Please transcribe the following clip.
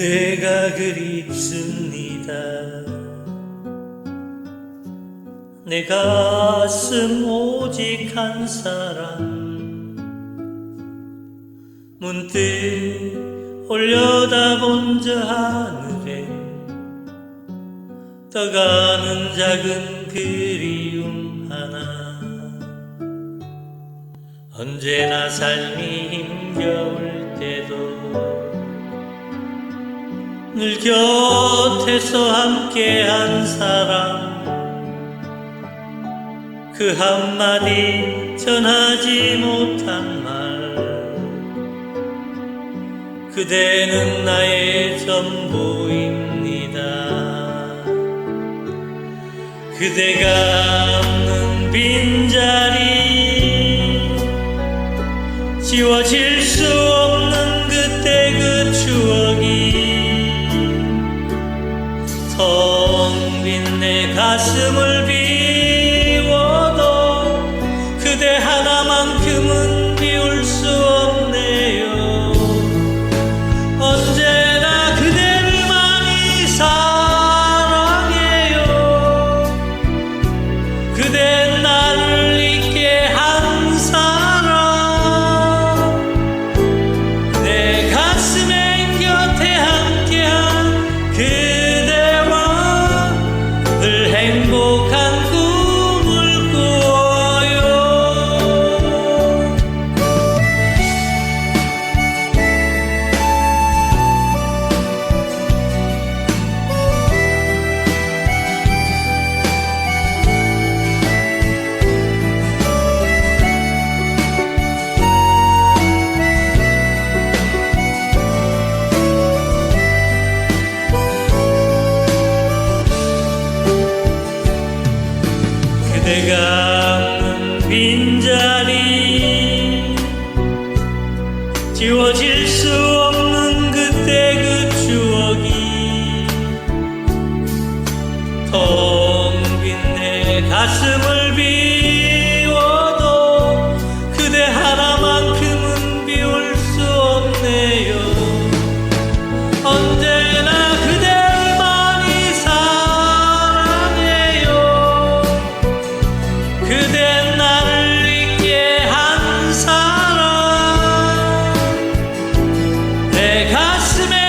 내가 그립습니다. 내 가슴 오직 한 사람 문득 올려다본 저 하늘에 떠가는 작은 그리움 하나. 언제나 삶이 힘 늘 곁에서 함께한 사람. 그 한마디 전하지 못한 말. 그대는 나의 전부입니다. 그대가 없는 빈자리. 지워질 수 없는 그때 가슴을 비 늘 없는 빈자리 지워질 수 없는 그때 그 추억이 텅 빈 내 가슴을 비 내 가슴에